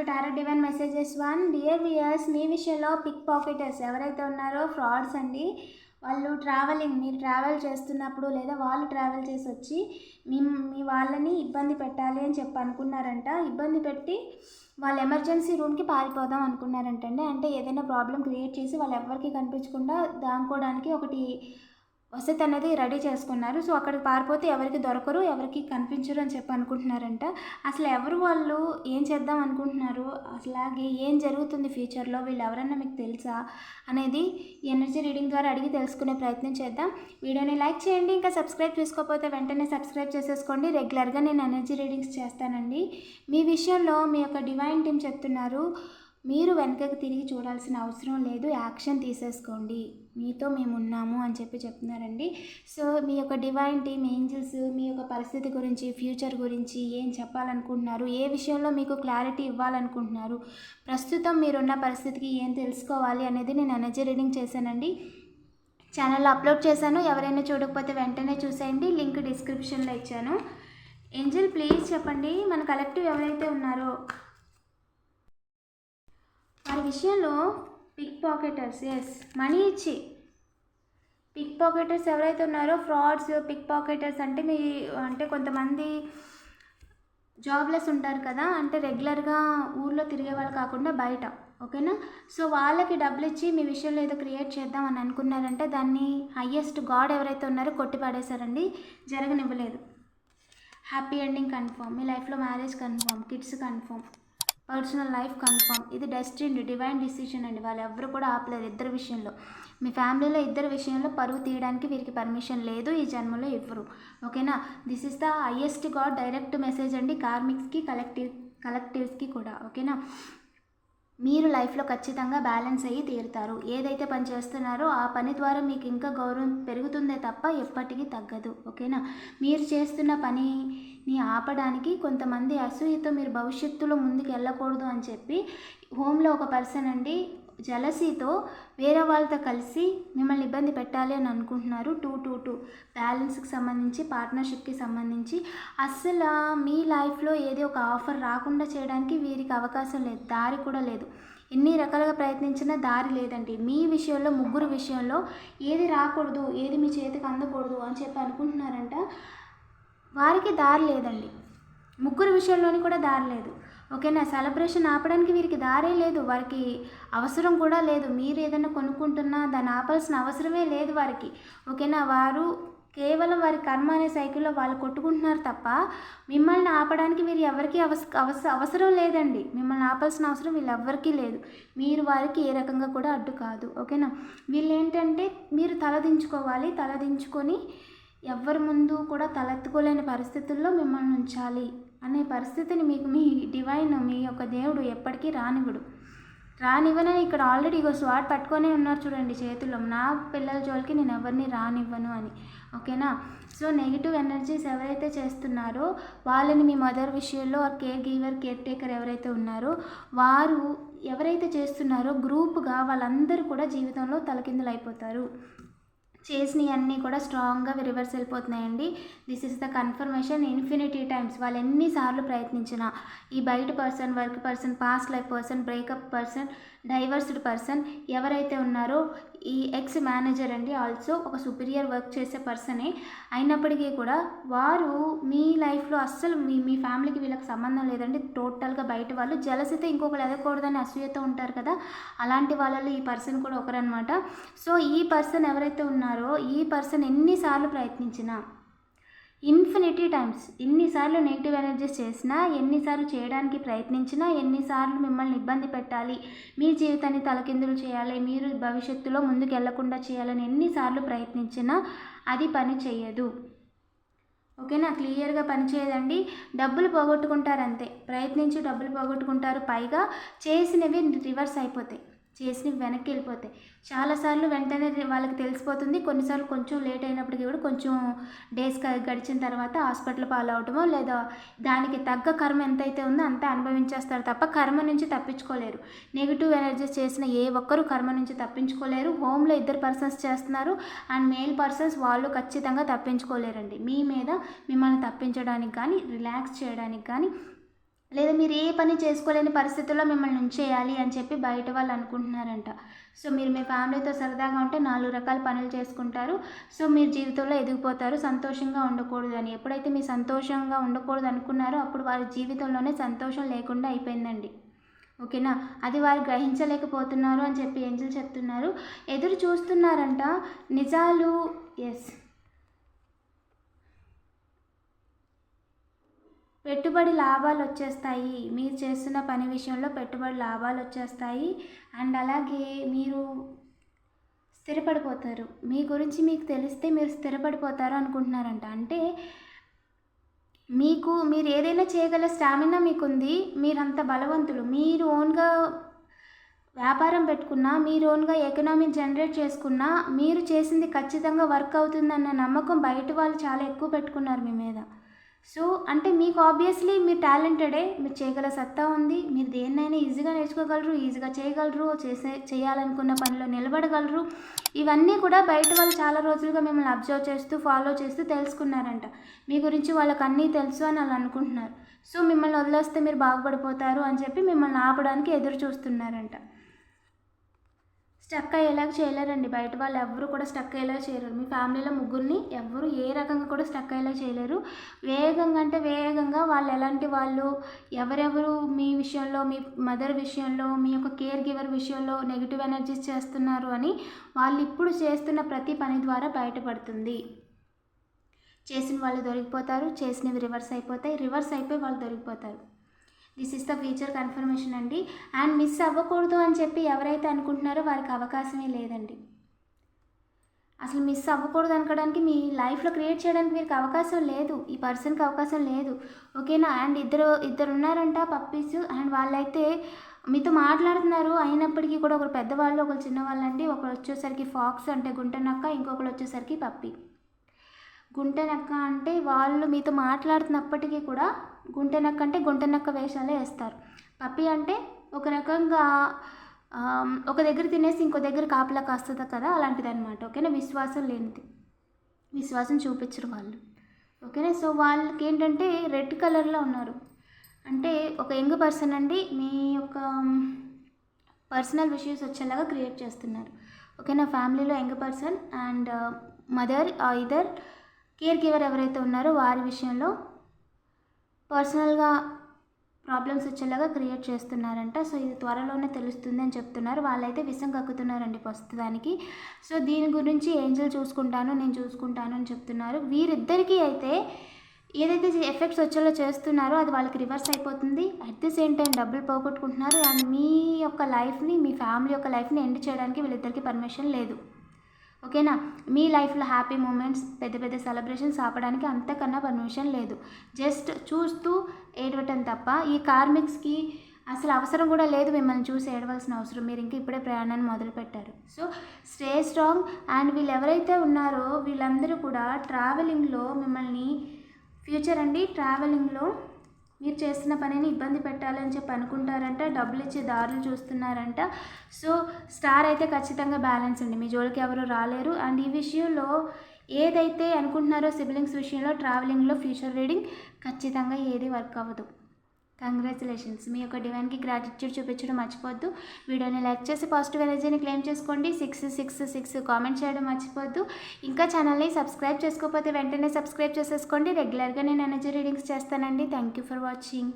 To tarot divine messages one dear viewers మీ విషయంలో pick pocketers ఎవరైతే ఉన్నారో ఫ్రాడ్స్ అండి వాళ్ళు ట్రావెలింగ్ మీరు ట్రావెల్ చేస్తున్నప్పుడు లేదా వాళ్ళు ట్రావెల్ చేసి వచ్చి మీ మీ వాళ్ళని ఇబ్బంది పెట్టాలి అని చెప్పి అనుకున్నారంట. ఇబ్బంది పెట్టి వాళ్ళు ఎమర్జెన్సీ రూమ్కి పారిపోదాం అనుకున్నారంటండి. అంటే ఏదైనా ప్రాబ్లం క్రియేట్ చేసి వాళ్ళు ఎవరికి కనిపించకుండా దానుకోవడానికి ఒకటి వసతి అనేది రెడీ చేసుకున్నారు. సో అక్కడికి పారిపోతే ఎవరికి దొరకరు ఎవరికి కనిపించరు అని చెప్పి అనుకుంటున్నారంట. అసలు ఎవరు వాళ్ళు ఏం చేద్దాం అనుకుంటున్నారు? అసలాగే ఏం జరుగుతుంది ఫ్యూచర్లో? వీళ్ళు ఎవరన్నా మీకు తెలుసా? అనేది ఎనర్జీ రీడింగ్ ద్వారా అడిగి తెలుసుకునే ప్రయత్నం చేద్దాం. వీడియోని లైక్ చేయండి ఇంకా సబ్స్క్రైబ్ చేసుకోకపోతే వెంటనే సబ్స్క్రైబ్ చేసేసుకోండి. రెగ్యులర్గా నేను ఎనర్జీ రీడింగ్స్ చేస్తానండి. మీ విషయంలో మీ యొక్క డివైన్ టీం చెప్తున్నారు. మీరు వెనకకి తిరిగి చూడాల్సిన అవసరం లేదు యాక్షన్ తీసేసుకోండి. మీతో మేము ఉన్నాము అని చెప్పి చెప్తున్నారండి. సో మీ యొక్క డివైన్ టీమ్ ఏంజిల్స్ మీ యొక్క పరిస్థితి గురించి ఫ్యూచర్ గురించి ఏం చెప్పాలనుకుంటున్నారు ఏ విషయంలో మీకు క్లారిటీ ఇవ్వాలనుకుంటున్నారు ప్రస్తుతం మీరున్న పరిస్థితికి ఏం తెలుసుకోవాలి అనేది నేను ఎనర్జీ రీడింగ్ చేశానండి. ఛానల్లో అప్లోడ్ చేశాను. ఎవరైనా చూడకపోతే వెంటనే చూసేయండి. లింక్ డిస్క్రిప్షన్లో ఇచ్చాను. ఏంజిల్ ప్లీజ్ చెప్పండి. మన కలెక్టివ్ ఎవరైతే ఉన్నారో విషయంలో పిక్ పాకెటర్స్ ఎస్ మనీ ఇచ్చి. పిక్ పాకెటర్స్ ఎవరైతే ఉన్నారో ఫ్రాడ్స్ పిక్ పాకెటర్స్ అంటే మీ అంటే కొంతమంది జాబ్లెస్ ఉంటారు కదా అంటే రెగ్యులర్గా ఊర్లో తిరిగే వాళ్ళు కాకుండా బయట ఓకేనా? సో వాళ్ళకి డబ్బులు ఇచ్చి మీ విషయంలో ఏదో క్రియేట్ చేద్దాం అని అనుకున్నారంటే దాన్ని హయ్యెస్ట్ గాడ్ ఎవరైతే ఉన్నారో కొట్టి పడేశారండి. జరగనివ్వలేదు. హ్యాపీ ఎండింగ్ కన్ఫర్మ్ మీ లైఫ్లో marriage confirm kids confirm personal life confirm. ఇది డెస్టిన్ డివైన్ డిసిషన్ అండి. వాళ్ళు ఎవరు కూడా ఆపలేరు ఇద్దరు విషయంలో. మీ ఫ్యామిలీలో ఇద్దరు విషయంలో పరువు తీయడానికి వీరికి పర్మిషన్ లేదు. ఈ జన్మలో ఇవ్వరు ఓకేనా? This is the highest God direct message అండి. కార్మిక్స్కి కలెక్టివ్ కలెక్టివ్స్కి కూడా. ఓకేనా? మీరు లైఫ్లో ఖచ్చితంగా బ్యాలెన్స్ అయ్యి తీరుతారు. ఏదైతే పని చేస్తున్నారో ఆ పని ద్వారా మీకు ఇంకా గౌరవం పెరుగుతుందే తప్ప ఎప్పటికీ తగ్గదు. ఓకేనా? మీరు చేస్తున్న పని ని ఆపడానికి కొంతమంది అసూయతో మీరు భవిష్యత్తులో ముందుకు వెళ్ళకూడదు అని చెప్పి హోమ్లో ఒక పర్సన్ అండి జలసీతో వేరే వాళ్ళతో కలిసి మిమ్మల్ని ఇబ్బంది పెట్టాలి అని అనుకుంటున్నారు. Two two two. బ్యాలెన్స్కి సంబంధించి పార్ట్నర్షిప్కి సంబంధించి. అస్సలు మీ లైఫ్లో ఏదో ఒక ఆఫర్ రాకుండా చేయడానికి వీరికి అవకాశం లేదు. దారి కూడా లేదు. ఎన్ని రకాలుగా ప్రయత్నించినా దారి లేదండి. మీ విషయంలో ముగ్గురు విషయంలో ఏది రాకూడదు ఏది మీ చేతికి అందకూడదు అని చెప్పి అనుకుంటున్నారంట. వారికి దారి లేదండి. ముగ్గురు విషయంలోని కూడా దారి లేదు. ఓకేనా? సెలబ్రేషన్ ఆపడానికి వీరికి దారే లేదు. వారికి అవసరం కూడా లేదు. మీరు ఏదైనా కొనుక్కుంటున్నా దాన్ని ఆపాల్సిన అవసరమే లేదు వారికి. ఓకేనా? వారు కేవలం వారి కర్మ అనే సైకిల్లో వాళ్ళు కొట్టుకుంటున్నారు తప్ప మిమ్మల్ని ఆపడానికి వీరు ఎవరికి అవస అవస అవసరం లేదండి. మిమ్మల్ని ఆపాల్సిన అవసరం వీళ్ళు ఎవ్వరికీ లేదు. మీరు వారికి ఏ రకంగా కూడా అడ్డు కాదు. ఓకేనా? వీళ్ళు ఏంటంటే మీరు తలదించుకోవాలి. తలదించుకొని ఎవ్వరి ముందు కూడా తలెత్తుకోలేని పరిస్థితుల్లో మిమ్మల్ని ఉంచాలి అనే పరిస్థితిని మీకు మీ డివైన్ మీ యొక్క దేవుడు ఎప్పటికీ రానివ్వడు. రానివ్వనని ఇక్కడ ఆల్రెడీ ఇగో స్వాట్ పట్టుకొనే ఉన్నారు చూడండి చేతుల్లో. నా పిల్లల జోలికి నేను ఎవరిని రానివ్వను అని. ఓకేనా? సో నెగిటివ్ ఎనర్జీస్ ఎవరైతే చేస్తున్నారో వాళ్ళని మీ మదర్ విషయంలో కేర్ గివర్ కేర్ టేకర్ ఎవరైతే ఉన్నారో వారు ఎవరైతే చేస్తున్నారో గ్రూప్గా వాళ్ళందరూ కూడా జీవితంలో తలకిందులు అయిపోతారు చేసినవి అన్నీ కూడా స్ట్రాంగ్గా reverse వెళ్ళిపోతున్నాయండి. This is the confirmation infinity times వాళ్ళు ఎన్నిసార్లు ప్రయత్నించినా ఈ బయట person work person past life person breakup person divorced person ఎవరైతే ఉన్నారో ఈ ఎక్స్ మేనేజర్ అండి ఆల్సో ఒక సుపీరియర్ వర్క్ చేసే పర్సనే అయినప్పటికీ కూడా వారు మీ లైఫ్లో అస్సలు మీ మీ ఫ్యామిలీకి వీళ్ళకి సంబంధం లేదండి. టోటల్గా బయట వాళ్ళు జలసితే ఇంకొకరు ఎదగకూడదని అసూయతో ఉంటారు కదా. అలాంటి వాళ్ళలో ఈ పర్సన్ కూడా ఒకరనమాట సో ఈ పర్సన్ ఎవరైతే ఉన్నారో ఈ పర్సన్ ఎన్నిసార్లు ప్రయత్నించినా ఇన్ఫినిటీ టైమ్స్ ఎన్నిసార్లు నెగిటివ్ ఎనర్జీస్ చేసినా ఎన్నిసార్లు చేయడానికి ప్రయత్నించినా ఎన్నిసార్లు మిమ్మల్ని ఇబ్బంది పెట్టాలి మీ జీవితాన్ని తలకిందులు చేయాలి మీరు భవిష్యత్తులో ముందుకు వెళ్ళకుండా చేయాలని ఎన్నిసార్లు ప్రయత్నించినా అది పని చేయదు ఓకేనా? క్లియర్గా పనిచేయదండి డబ్బులు పోగొట్టుకుంటారు అంతే. ప్రయత్నించి డబ్బులు పోగొట్టుకుంటారు. పైగా చేసినవి రివర్స్ అయిపోతాయి. చేసినవి వెనక్కి వెళ్ళిపోతాయి చాలాసార్లు వెంటనే వాళ్ళకి తెలిసిపోతుంది. కొన్నిసార్లు కొంచెం లేట్ అయినప్పటికీ కూడా కొంచెం డేస్ గడిచిన తర్వాత హాస్పిటల్ పాలవటమో లేదా దానికి తగ్గ కర్మ ఎంతైతే ఉందో అంత అనుభవించేస్తారు తప్ప కర్మ నుంచి తప్పించుకోలేరు. నెగిటివ్ ఎనర్జీస్ చేసిన ఏ ఒక్కరు కర్మ నుంచి తప్పించుకోలేరు. హోమ్లో ఇద్దరు పర్సన్స్ చేస్తున్నారు అండ్ మేల్ పర్సన్స్ వాళ్ళు ఖచ్చితంగా తప్పించుకోలేరండి. మీ మీద మిమ్మల్ని తప్పించడానికి కానీ రిలాక్స్ చేయడానికి కానీ లేదా మీరు ఏ పని చేసుకోలేని పరిస్థితుల్లో మిమ్మల్ని ఉంచేయాలి అని చెప్పి బయట వాళ్ళు అనుకుంటున్నారంట. సో మీరు మీ ఫ్యామిలీతో సరదాగా ఉంటే నాలుగు రకాల పనులు చేసుకుంటారు. సో మీరు జీవితంలో ఎదిగిపోతారు. సంతోషంగా ఉండకూడదు అని ఎప్పుడైతే మీరు సంతోషంగా ఉండకూడదు అనుకున్నారో అప్పుడు వారి జీవితంలోనే సంతోషం లేకుండా అయిపోయిందండి. ఓకేనా? అది వారు గ్రహించలేకపోతున్నారు అని చెప్పి ఏంజల్ చెప్తున్నారు. ఎదురు చూస్తున్నారంట. నిజాలు ఎస్ పెట్టుబడి లాభాలు వచ్చేస్తాయి. మీరు చేస్తున్న పని విషయంలో పెట్టుబడి లాభాలు వచ్చేస్తాయి. అండ్ అలాగే మీరు స్థిరపడిపోతారు. మీ గురించి మీకు తెలిస్తే మీరు స్థిరపడిపోతారు అనుకుంటున్నారంట. అంటే మీకు మీరు ఏదైనా చేయగల స్టామినా మీకుంది. మీరంత బలవంతులు. మీరు ఓన్గా వ్యాపారం పెట్టుకున్నా మీరు ఓన్గా ఎకనామీ జనరేట్ చేసుకున్నా మీరు చేసింది ఖచ్చితంగా వర్క్ అవుతుందన్న నమ్మకం బయట వాళ్ళు చాలా ఎక్కువ పెట్టుకున్నారు మీ మీద. సో అంటే మీకు ఆబ్వియస్లీ మీరు టాలెంటెడే మీరు చేయగల సత్తా ఉంది మీరు దేన్నైనా ఈజీగా నేర్చుకోగలరు ఈజీగా చేయగలరు చేసే చేయాలనుకున్న పనిలో నిలబడగలరు. ఇవన్నీ కూడా బయట వాళ్ళు చాలా రోజులుగా మిమ్మల్ని అబ్జర్వ్ చేస్తూ ఫాలో చేస్తూ తెలుసుకున్నారంట. మీ గురించి వాళ్ళకి అన్నీ తెలుసు అని వాళ్ళు అనుకుంటున్నారు. సో మిమ్మల్ని వదిలేస్తే మీరు బాగుపడిపోతారు అని చెప్పి మిమ్మల్ని ఆపడానికి ఎదురు చూస్తున్నారంట. స్టక్ అయ్యేలాగా చేయలేరండి. బయట వాళ్ళు ఎవరు కూడా స్టక్ అయ్యేలాగా చేయలేరు మీ ఫ్యామిలీలో ముగ్గురిని ఎవరు ఏ రకంగా కూడా స్టక్ అయ్యేలా చేయలేరు. వేగంగా అంటే వేగంగా వాళ్ళు ఎలాంటి వాళ్ళు ఎవరెవరు మీ విషయంలో మీ మదర్ విషయంలో మీ యొక్క కేర్ గివర్ విషయంలో నెగిటివ్ ఎనర్జీస్ చేస్తున్నారు అని వాళ్ళు ఇప్పుడు చేస్తున్న ప్రతి పని ద్వారా బయటపడుతుంది. చేసిన వాళ్ళు దొరికిపోతారు. చేసినవి రివర్స్ అయిపోతాయి. రివర్స్ అయిపోయి వాళ్ళు దొరికిపోతారు. This is the future confirmation అండి. అండ్ మిస్ అవ్వకూడదు అని చెప్పి ఎవరైతే అనుకుంటున్నారో వారికి అవకాశమే లేదండి. అసలు మిస్ అవ్వకూడదు అనుకోవడానికి మీ లైఫ్లో క్రియేట్ చేయడానికి మీకు అవకాశం లేదు. ఈ పర్సన్కి అవకాశం లేదు. ఓకేనా అండ్ ఇద్దరు ఇద్దరు ఉన్నారంట పప్పీస్ అండ్ వాళ్ళైతే మీతో మాట్లాడుతున్నారు. అయినప్పటికీ కూడా ఒకరు పెద్దవాళ్ళు ఒకరు చిన్నవాళ్ళు అండి. ఒకరు వచ్చేసరికి ఫాక్స్ అంటే గుంటనక్క ఇంకొకరు వచ్చేసరికి పప్పి గుంటనక్క అంటే వాళ్ళు మీతో మాట్లాడుతున్నప్పటికీ కూడా గుంటనక్క అంటే గుంటనక్క వేషాలే వేస్తారు. పప్పి అంటే ఒక రకంగా ఒక దగ్గర తినేసి ఇంకో దగ్గర కాపలా కాస్తుంది కదా అలాంటిది అనమాట ఓకేనా? విశ్వాసం లేనిది. విశ్వాసం చూపించరు వాళ్ళు. ఓకేనా? సో వాళ్ళకి ఏంటంటే రెడ్ కలర్లో ఉన్నారు. అంటే ఒక యంగ్ పర్సన్ అండి మీ యొక్క పర్సనల్ విషయస్ వచ్చేలాగా క్రియేట్ చేస్తున్నారు. ఓకేనా? ఫ్యామిలీలో young person and mother either care giver ఎవరైతే ఉన్నారో వారి విషయంలో పర్సనల్గా ప్రాబ్లమ్స్ వచ్చేలాగా క్రియేట్ చేస్తున్నారంట. సో ఇది త్వరలోనే తెలుస్తుంది అని చెప్తున్నారు. వాళ్ళైతే విషం కక్కుతున్నారండి ప్రస్తుతానికి. సో దీని గురించి ఏంజల్ చూసుకుంటాను నేను చూసుకుంటాను అని చెప్తున్నారు. వీరిద్దరికీ అయితే ఏదైతే ఎఫెక్ట్స్ వచ్చేలా చేస్తున్నారో అది వాళ్ళకి రివర్స్ అయిపోతుంది. అట్ ది సేమ్ టైం డబ్బులు పోగొట్టుకుంటున్నారు. అండ్ మీ యొక్క లైఫ్ని మీ ఫ్యామిలీ యొక్క లైఫ్ని ఎండ్ చేయడానికి వీళ్ళిద్దరికీ పర్మిషన్ లేదు. ఓకేనా? మీ లైఫ్లో హ్యాపీ మూమెంట్స్ పెద్ద పెద్ద సెలబ్రేషన్స్ ఆపడానికి అంతకన్నా పర్మిషన్ లేదు. జస్ట్ చూస్తూ ఏడవటం తప్ప ఈ కార్మిక్స్కి అసలు అవసరం కూడా లేదు మిమ్మల్ని చూసి ఏడవలసిన అవసరం. మీరు ఇంకా ఇప్పుడే ప్రయాణాన్ని మొదలుపెట్టారు సో స్టే స్ట్రాంగ్ అండ్ వీళ్ళు ఎవరైతే ఉన్నారో వీళ్ళందరూ కూడా ట్రావెలింగ్లో మిమ్మల్ని ఫ్యూచర్ అండి ట్రావెలింగ్లో మీరు చేస్తున్న పనిని ఇబ్బంది పెట్టాలని చెప్పి అనుకుంటారంట డబ్బులు ఇచ్చే దారులు చూస్తున్నారంట. సో స్టార్ అయితే ఖచ్చితంగా బ్యాలెన్స్ అండి మీ జోలికి ఎవరు రాలేరు. అండ్ ఈ విషయంలో ఏదైతే అనుకుంటున్నారో సిబ్లింగ్స్ విషయంలో ట్రావెలింగ్లో ఫ్యూచర్ రీడింగ్ ఖచ్చితంగా ఏది వర్క్ అవ్వదు. కంగ్రాచులేషన్స్ మీ యొక్క డివైన్కి గ్రాటిట్యూడ్ చూపించడం మర్చిపోద్దు వీడియోని లైక్ చేసి పాజిటివ్ ఎనర్జీని క్లెయిమ్ చేసుకోండి. సిక్స్ సిక్స్ సిక్స్ కామెంట్ చేయడం మర్చిపోద్దు ఇంకా ఛానల్ని సబ్స్క్రైబ్ చేసుకోకపోతే వెంటనే సబ్స్క్రైబ్ చేసేసుకోండి. రెగ్యులర్గా నేను ఎనర్జీ రీడింగ్స్ చేస్తానండి. Thank you for watching